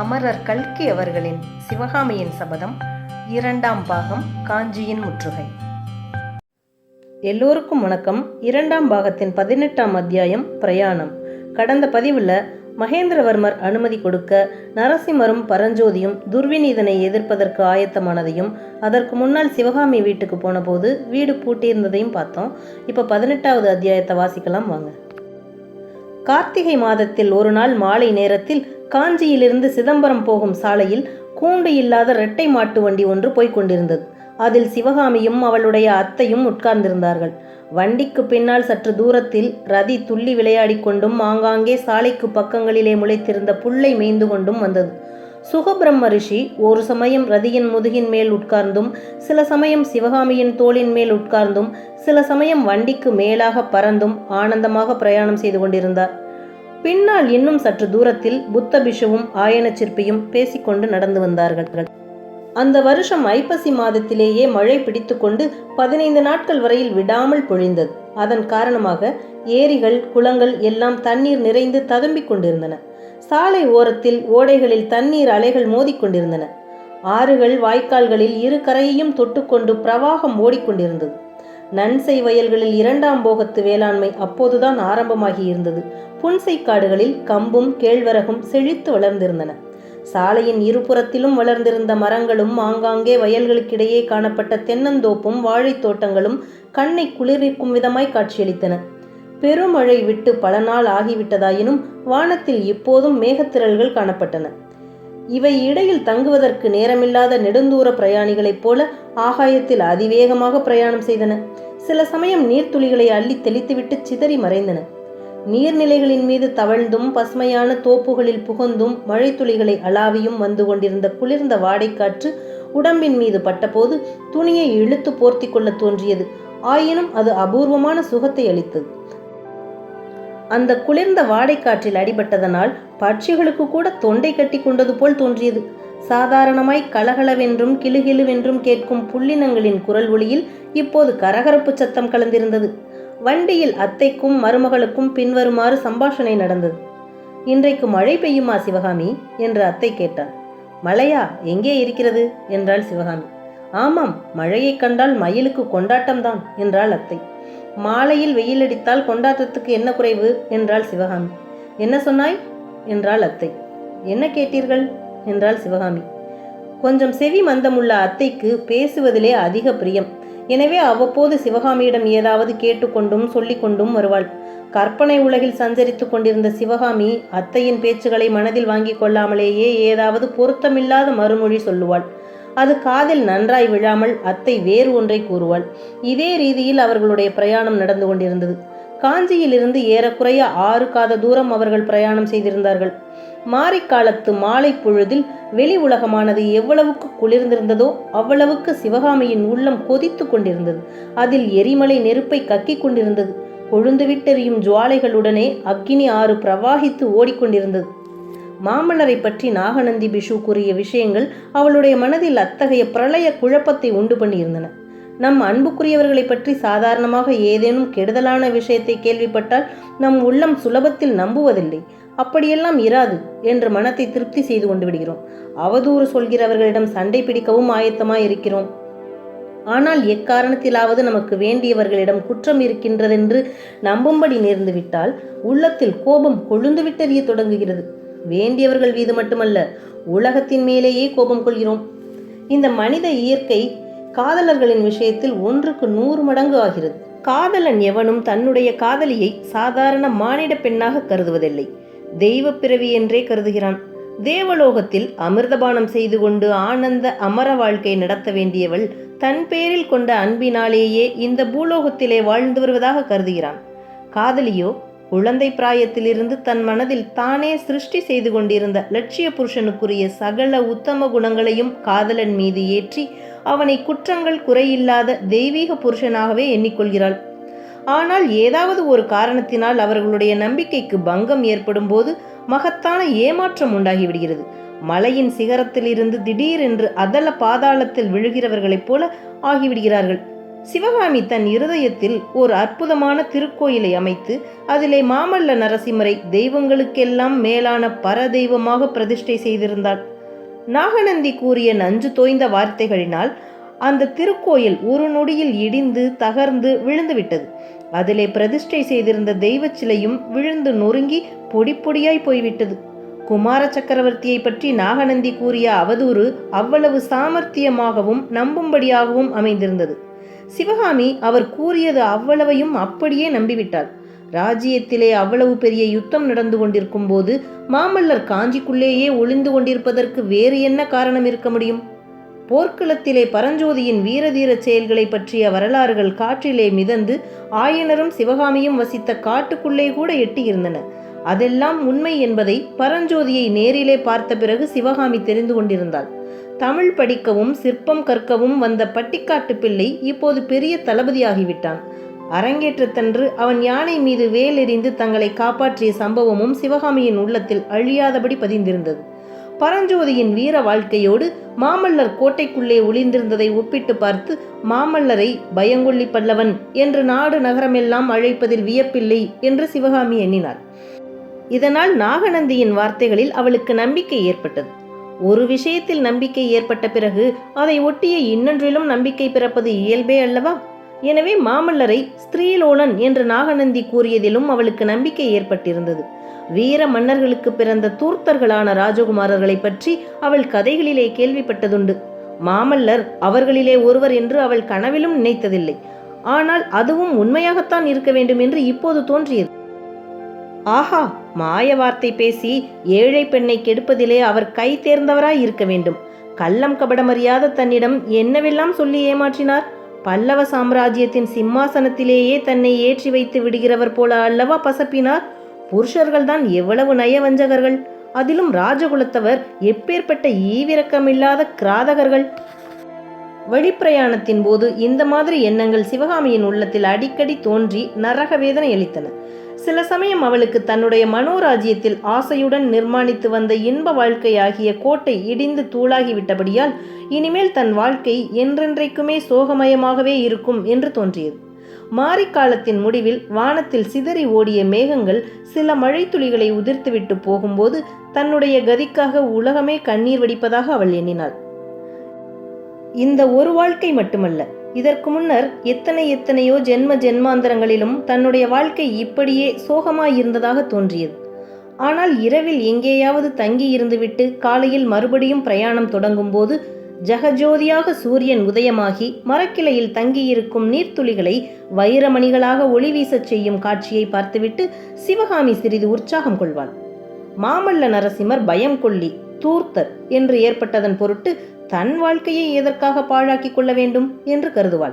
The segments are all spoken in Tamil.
அமரர் கல்கி அவர்களின் சிவகாமியின் சபதம் இரண்டாம் பாகம் காஞ்சியின் முற்றுகை. எல்லோருக்கும் வணக்கம். இரண்டாம் பாகத்தின் பதினெட்டாம் அத்தியாயம் பிரயாணம். கடந்த பதிவில் மகேந்திரவர்மர் அனுமதி கொடுக்க நரசிம்மரும் பரஞ்சோதியும் துர்விநீதனை எதிர்ப்பதற்கு ஆயத்தமானதையும் அதற்கு முன்னால் சிவகாமி வீட்டுக்கு போனபோது வீடு பூட்டியிருந்ததையும் பார்த்தோம். இப்போ பதினெட்டாவது அத்தியாயத்தை வாசிக்கலாம் வாங்க. கார்த்திகை மாதத்தில் ஒரு நாள் மாலை நேரத்தில் காஞ்சியிலிருந்து சிதம்பரம் போகும் சாலையில் கூண்டு இல்லாத இரட்டை மாட்டு வண்டி ஒன்று போய்க் கொண்டிருந்தது. அதில் சிவகாமியும் அவளுடைய அத்தையும் உட்கார்ந்திருந்தார்கள். வண்டிக்கு பின்னால் சற்று தூரத்தில் ரதி துள்ளி விளையாடி கொண்டும் ஆங்காங்கே சாலைக்கு பக்கங்களிலே முளைத்திருந்த புல்லை மேய்ந்து கொண்டும் வந்தது. சுகபிரம்ம ரிஷி ஒரு சமயம் ரதியின் முதுகின் மேல் உட்கார்ந்தும் சில சமயம் சிவகாமியின் தோளின் மேல் உட்கார்ந்தும் சில சமயம் வண்டிக்கு மேலாக பறந்தும் ஆனந்தமாக பிரயாணம் செய்து கொண்டிருந்தார். பின்னால் இன்னும் சற்று தூரத்தில் புத்த பிஷுவும் ஆயன சிற்பியும் பேசிக்கொண்டு நடந்து வந்தார்கள். அந்த வருஷம் ஐப்பசி மாதத்திலேயே மழை பிடித்துக்கொண்டு பதினைந்து நாட்கள் வரையில் விடாமல் பொழிந்தது. அதன் காரணமாக ஏரிகள் குளங்கள் எல்லாம் தண்ணீர் நிறைந்து ததும்பிக் கொண்டிருந்தன. சாலை ஓரத்தில் ஓடைகளில் தண்ணீர் அலைகள் மோதிக்கொண்டிருந்தன ஆறுகள் வாய்க்கால்களில் இரு கரையையும் தொட்டுக்கொண்டு பிரவாகம் ஓடிக்கொண்டிருந்தது நன்சை வயல்களில் இரண்டாம் போகத்து வேளாண்மை அப்போதுதான் ஆரம்பமாகி இருந்தது. புன்சை காடுகளில் கம்பும் கேழ்வரகும் செழித்து வளர்ந்திருந்தன. சாலையின் இருபுறத்திலும் வளர்ந்திருந்த மரங்களும் ஆங்காங்கே வயல்களுக்கிடையே காணப்பட்ட தென்னந்தோப்பும் வாழைத் தோட்டங்களும் கண்ணை குளிர்விக்கும் விதமாய் காட்சியளித்தன. பெருமழை விட்டு பல நாள் ஆகிவிட்டதாயினும் வானத்தில் இப்போதும் மேகத்திரல்கள் காணப்பட்டன. இவை இடையில் தங்குவதற்கு நேரமில்லாத நெடுந்தூர பிரயாணிகளைப் போல ஆகாயத்தில் அதிவேகமாக பிரயாணம் செய்தன. சில சமயம் நீர்த்துளிகளை அள்ளி தெளித்துவிட்டு சிதறி மறைந்தன. நீர்நிலைகளின் மீது தவழ்ந்தும் பசுமையான தோப்புகளில் புகுந்தும் மழைத்துளிகளை அளாவியும் வந்து கொண்டிருந்த குளிர்ந்த வாடைக்காற்று உடம்பின் மீது பட்டபோது துணியை இழுத்து போர்த்தி கொள்ள தோன்றியது. ஆயினும் அது அபூர்வமான சுகத்தை அளித்தது. அந்த குளிர்ந்த வாடைக்காற்றில் அடிபட்டதனால் பட்சிகளுக்கு கூட தொண்டை கட்டி கொண்டது போல் தோன்றியது. சாதாரணமாய் கலகலவென்றும் கிளுகிளுவென்றும் கேட்கும் புள்ளினங்களின் குரல் ஒளியில் இப்போது கரகரப்பு சத்தம் கலந்திருந்தது. வண்டியில் அத்தைக்கும் மருமகளுக்கும் பின்வருமாறு சம்பாஷணை நடந்தது. இன்றைக்கு மழை பெய்யுமா சிவகாமி? என்று அத்தை கேட்டார் மழையா? எங்கே இருக்கிறது? என்றாள் சிவகாமி. ஆமாம் மழையை கண்டால் மயிலுக்கு கொண்டாட்டம்தான் என்றாள் அத்தை. மாலையில் வெயில் அடித்தால் கொண்டாட்டத்துக்கு என்ன குறைவு? என்றாள் சிவகாமி. என்ன சொன்னாய்? என்றாள் அத்தை. என்ன கேட்டீர்கள்? என்றாள் சிவகாமி. கொஞ்சம் செவி மந்தமுள்ள அத்தைக்கு பேசுவதிலே அதிக பிரியம். எனவே அவ்வப்போது சிவகாமியிடம் ஏதாவது கேட்டுக்கொண்டும் சொல்லிக்கொண்டும் வருவாள். கற்பனை உலகில் சஞ்சரித்து கொண்டிருந்த சிவகாமி அத்தையின் பேச்சுகளை மனதில் வாங்கிக் கொள்ளாமலேயே ஏதாவது பொருத்தமில்லாத மறுமொழி சொல்லுவாள். அது காதில் நன்றாய் விழாமல் அத்தை வேறு ஒன்றை கூறுவாள். இதே ரீதியில் அவர்களுடைய பிரயாணம் நடந்து கொண்டிருந்தது. காஞ்சியிலிருந்து ஏறக்குறைய ஆறு காத தூரம் அவர்கள் பிரயாணம் செய்திருந்தார்கள். மாரிக்காலத்து மாலை பொழுதில் வெளி உலகமானது எவ்வளவுக்கு குளிர்ந்திருந்ததோ அவ்வளவுக்கு சிவகாமியின் உள்ளம் கொதித்து கொண்டிருந்தது. அதில் எரிமலை நெருப்பை கக்கிக் கொண்டிருந்தது. கொழுந்துவிட்டெறியும் ஜுவாலைகளுடனே அக்கினி ஆறு பிரவாகித்து ஓடிக்கொண்டிருந்தது. மாமல்லரை பற்றி நாகநந்தி பிஷு கூறிய விஷயங்கள் அவளுடைய மனதில் அத்தகைய பிரளய குழப்பத்தை உண்டு பண்ணியிருந்தன. நம் அன்புக்குரியவர்களை பற்றி சாதாரணமாக ஏதேனும் கெடுதலான விஷயத்தை கேள்விப்பட்டால் நம் உள்ளம் சுலபத்தில் நம்புவதில்லை. அப்படியெல்லாம் இராது என்று மனத்தை திருப்தி செய்து கொண்டு விடுகிறோம். அவதூறு சொல்கிறவர்களிடம் சண்டை பிடிக்கவும் ஆயத்தமாய் இருக்கிறோம். ஆனால் எக்காரணத்திலாவது நமக்கு வேண்டியவர்களிடம் குற்றம் இருக்கின்றதென்று நம்பும்படி நேர்ந்துவிட்டால் உள்ளத்தில் கோபம் கொழுந்து விட்டெறிய தொடங்குகிறது. வேண்டியவர்கள் மீது மட்டுமல்ல உலகத்தின் மேலேயே கோபம் கொள்கிறோம். இந்த மனித இயற்கை காதலர்களின் விஷயத்தில் ஒன்றுக்கு நூறு மடங்கு ஆகிறது. காதலன் எவனும் தன்னுடைய காதலியை சாதாரண மானிட பெண்ணாக கருதுவதில்லை. தெய்வ பிறவி என்றே கருதுகிறான். தேவலோகத்தில் அமிர்தபானம் செய்து கொண்டு ஆனந்த அமர வாழ்க்கை நடத்த வேண்டியவள் தன் பேரில் கொண்ட அன்பினாலேயே இந்த பூலோகத்திலே வாழ்ந்து வருவதாக கருதுகிறான். காதலியோ குழந்தை பிராயத்திலிருந்து தன் மனதில் தானே சிருஷ்டி செய்து கொண்டிருந்த லட்சிய புருஷனுக்குரிய சகல உத்தம குணங்களையும் காதலன் மீது ஏற்றி அவனை குற்றங்கள் குறையில்லாத தெய்வீக புருஷனாகவே எண்ணிக்கொள்கிறாள். ஆனால் ஏதாவது ஒரு காரணத்தினால் அவர்களுடைய நம்பிக்கைக்கு பங்கம் ஏற்படும் போது மகத்தான ஏமாற்றம் உண்டாகிவிடுகிறது. மலையின் சிகரத்திலிருந்து திடீரென்று அதல பாதாளத்தில் விழுகிறவர்களைப் போல ஆகிவிடுகிறார்கள். சிவகாமி தன் இருதயத்தில் ஒரு அற்புதமான திருக்கோயிலை அமைத்து அதிலே மாமல்ல நரசிம்மரை தெய்வங்களுக்கெல்லாம் மேலான பரதெய்வமாக பிரதிஷ்டை செய்திருந்தாள். நாகநந்தி கூறிய நஞ்சு தோய்ந்த வார்த்தைகளினால் அந்த திருக்கோயில் ஒரு நொடியில் இடிந்து தகர்ந்து விழுந்துவிட்டது. அதிலே பிரதிஷ்டை செய்திருந்த தெய்வ சிலையும் விழுந்து நொறுங்கி பொடி பொடியாய் போய்விட்டது. குமார சக்கரவர்த்தியை பற்றி நாகநந்தி கூறிய அவதூறு அவ்வளவு சாமர்த்தியமாகவும் நம்பும்படியாகவும் அமைந்திருந்தது. சிவகாமி அவர் கூறியது அவ்வளவையும் அப்படியே நம்பிவிட்டாள். ராஜ்யத்திலே அவ்வளவு பெரிய யுத்தம் நடந்து கொண்டிருக்கும் போது மாமல்லர் காஞ்சிக்குள்ளேயே ஒளிந்து கொண்டிருப்பதற்கு வேறு என்ன காரணம் இருக்க முடியும்? போர்க்களத்திலே பரஞ்சோதியின் வீரதீர செயல்களை பற்றிய வரலாறுகள் காற்றிலே மிதந்து ஆயனரும் சிவகாமியும் வசித்த காட்டுக்குள்ளே கூட எட்டியிருந்தன. அதெல்லாம் உண்மை என்பதை பரஞ்சோதியை நேரிலே பார்த்த பிறகு சிவகாமி தெரிந்து கொண்டிருந்தாள். தமிழ் படிக்கவும் சிற்பம் கற்கவும் வந்த பட்டிக்காட்டு பிள்ளை இப்போது பெரிய தளபதியாகிவிட்டான். அரங்கேற்றத்தன்று அவன் யானை மீது வேலெறிந்து தங்களை காப்பாற்றிய சம்பவமும் சிவகாமியின் உள்ளத்தில் அழியாதபடி பதிந்திருந்தது. பரஞ்சோதியின் வீர வாழ்க்கையோடு மாமல்லர் கோட்டைக்குள்ளே ஒளிந்திருந்ததை ஒப்பிட்டு பார்த்து மாமல்லரை பயங்கொள்ளி பல்லவன் என்று நாடு நகரமெல்லாம் அழைப்பதில் வியப்பில்லை என்று சிவகாமி எண்ணினாள். இதனால் நாகநந்தியின் வார்த்தைகளில் அவளுக்கு நம்பிக்கை ஏற்பட்டது. ஒரு விஷயத்தில் நம்பிக்கை ஏற்பட்ட பிறகு அதை ஒட்டிய இன்னொன்றிலும் நம்பிக்கை பிறப்பது இயல்பே அல்லவா? எனவே மாமல்லரை ஸ்திரீலோலன் என்று நாகநந்தி கூறியதிலும் அவளுக்கு நம்பிக்கை ஏற்பட்டிருந்தது. வீர மன்னர்களுக்கு பிறந்த தூர்த்தர்களான ராஜகுமாரர்களை பற்றி அவள் கதைகளிலே கேள்விப்பட்டதுண்டு. மாமல்லர் அவர்களிலே ஒருவர் என்று அவள் கனவிலும் நினைத்ததில்லை. ஆனால் அதுவும் உண்மையாகத்தான் இருக்க வேண்டும் என்று இப்போது தோன்றியது. ஆஹா மாய வார்த்தை பேசி ஏழை பெண்ணை கெடுப்பதிலே அவர் கை தேர்ந்தவராய் இருக்க வேண்டும். கள்ளம் கபடமறியாத தன்னிடம் என்னவெல்லாம் சொல்லி ஏமாற்றினார்? பல்லவ சாம்ராஜ்யத்தின் சிம்மாசனத்திலேயே தன்னை ஏற்றி வைத்து விடுகிறவர் போல அல்லவா பசப்பினார்? புருஷர்கள்தான் எவ்வளவு நயவஞ்சகர்கள். அதிலும் ராஜகுலத்தவர் எப்பேற்பட்ட ஈவிரக்கமில்லாத கிராதகர்கள். வழிப்பிரயாணத்தின் போது இந்த மாதிரி எண்ணங்கள் சிவகாமியின் உள்ளத்தில் அடிக்கடி தோன்றி நரக வேதனை அளித்தன. சில சமயம் அவளுக்கு தன்னுடைய மனோராஜ்யத்தில் ஆசையுடன் நிர்மாணித்து வந்த இன்ப வாழ்க்கையாகிய கோட்டை இடிந்து தூளாகிவிட்டபடியால் இனிமேல் தன் வாழ்க்கை என்றென்றைக்குமே சோகமயமாகவே இருக்கும் என்று தோன்றியது. மாரிக்காலத்தின் முடிவில் வானத்தில் சிதறி ஓடிய மேகங்கள் சில மழைத்துளிகளை உதிர்த்துவிட்டு போகும்போது தன்னுடைய கதிக்காக உலகமே கண்ணீர் வடிப்பதாக அவள் எண்ணினாள். இந்த ஒரு வாழ்க்கை மட்டுமல்ல இதற்கு முன்னர் எத்தனை எத்தனையோ ஜென்ம ஜென்மாந்தரங்களிலும் தன்னுடைய வாழ்க்கை இப்படியே சோகமாயிருந்ததாக தோன்றியது. ஆனால் இரவில் எங்கேயாவது தங்கி இருந்துவிட்டு காலையில் மறுபடியும் பிரயாணம் தொடங்கும்போது ஜகஜோதியாக சூரியன் உதயமாகி மரக்கிளையில் தங்கியிருக்கும் நீர்த்துளிகளை வைரமணிகளாக ஒளி வீசச் செய்யும் காட்சியை பார்த்துவிட்டு சிவகாமி சிறிது உற்சாகம் கொள்வாள். மாமல்ல நரசிம்மர் பயம் கொள்ளி தூர்த்தர் என்று ஏற்பட்டதன் பொருட்டு தன் வாழ்க்கையை எதற்காக பாழாக்கிக் கொள்ள வேண்டும் என்று கருதுவாள்.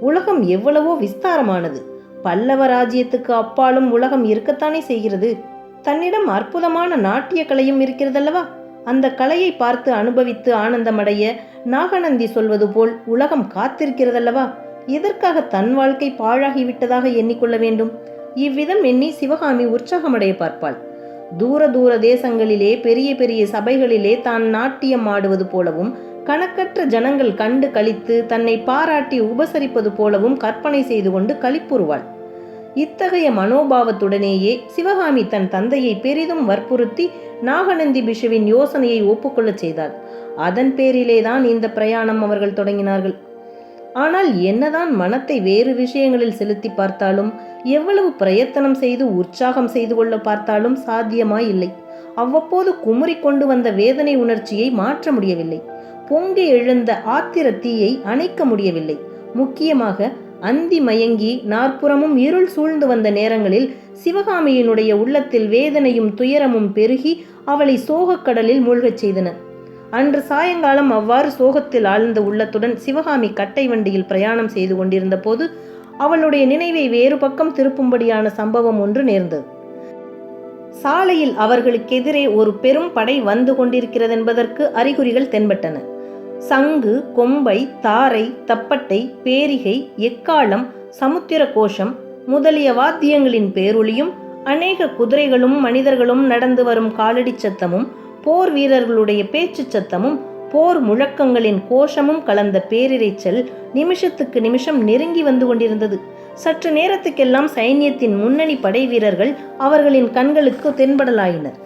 உலகம் எவ்வளவோ விஸ்தாரமானது. பல்லவ ராஜ்யத்துக்கு அப்பாலும் உலகம் இருக்கத்தானே செய்கிறது. தன்னிடம் அற்புதமான நாட்டிய கலையும் இருக்கிறதல்லவா? அந்த கலையை பார்த்து அனுபவித்து ஆனந்தமடைய நாகநந்தி சொல்வது போல் உலகம் காத்திருக்கிறதல்லவா? எதற்காக தன் வாழ்க்கை பாழாகிவிட்டதாக எண்ணிக்கொள்ள வேண்டும்? இவ்விதம் எண்ணி சிவகாமி உற்சாகமடைய பார்ப்பாள். தூர தூர தேசங்களிலே பெரிய பெரிய சபைகளிலே தான் நாட்டியம் ஆடுவது போலவும் கணக்கற்ற ஜனங்கள் கண்டு கழித்து தன்னை பாராட்டி உபசரிப்பது போலவும் கற்பனை செய்து கொண்டு களிப்புறுவாள். இத்தகைய மனோபாவத்துடனேயே சிவகாமி தன் தந்தையை பெரிதும் வற்புறுத்தி நாகநந்தி பிஷுவின் யோசனையை ஒப்புக்கொள்ளச் செய்தாள். அதன் பேரிலேதான் இந்த பிரயாணம் அவர்கள் தொடங்கினார்கள். ஆனால் என்னதான் மனத்தை வேறு விஷயங்களில் செலுத்தி பார்த்தாலும் எவ்வளவு பிரயத்தனம் செய்து உற்சாகம் செய்து கொள்ள பார்த்தாலும் சாத்தியமாய் இல்லை அவ்வப்போது குமுறி கொண்டு வந்த வேதனை உணர்ச்சியை மாற்ற முடியவில்லை. பொங்கி எழுந்த ஆத்திர தீயை அணைக்க முடியவில்லை. முக்கியமாக அந்தி மயங்கி நாற்புறமும் இருள் சூழ்ந்து வந்த நேரங்களில் சிவகாமியினுடைய உள்ளத்தில் வேதனையும் துயரமும் பெருகி அவளை சோகக்கடலில் மூழ்கச் செய்தன. அன்று சாயங்காலம் அவ்வாறு சோகத்தில் ஆழ்ந்த உள்ளத்துடன் சிவகாமி கட்டை வண்டியில் பிரயாணம் செய்து கொண்டிருந்த போது அவளுடைய நினைவை வேறு பக்கம் திருப்பும்படியான சம்பவம் ஒன்று நேர்ந்தது. சாலையில் அவர்களுக்கெதிரே ஒரு பெரும் படை வந்து கொண்டிருக்கிறதென்பதற்கு அறிகுறிகள் தென்பட்டன. சங்கு கொம்பை தாரை தப்பட்டை பேரிகை எக்காளம் சமுத்திர கோஷம் முதலிய வாத்தியங்களின் பேரொளியும் அநேக குதிரைகளும் மனிதர்களும் நடந்து வரும் காலடி சத்தமும் போர் வீரர்களுடைய பேச்சு சத்தமும் போர் முழக்கங்களின் கோஷமும் கலந்த பேரிரைச்சல் நிமிஷத்துக்கு நிமிஷம் நெருங்கி வந்து கொண்டிருந்தது. சற்று நேரத்துக்கெல்லாம் சைன்யத்தின் முன்னணி படை வீரர்கள் அவர்களின் கண்களுக்கு தென்படலாயினர்.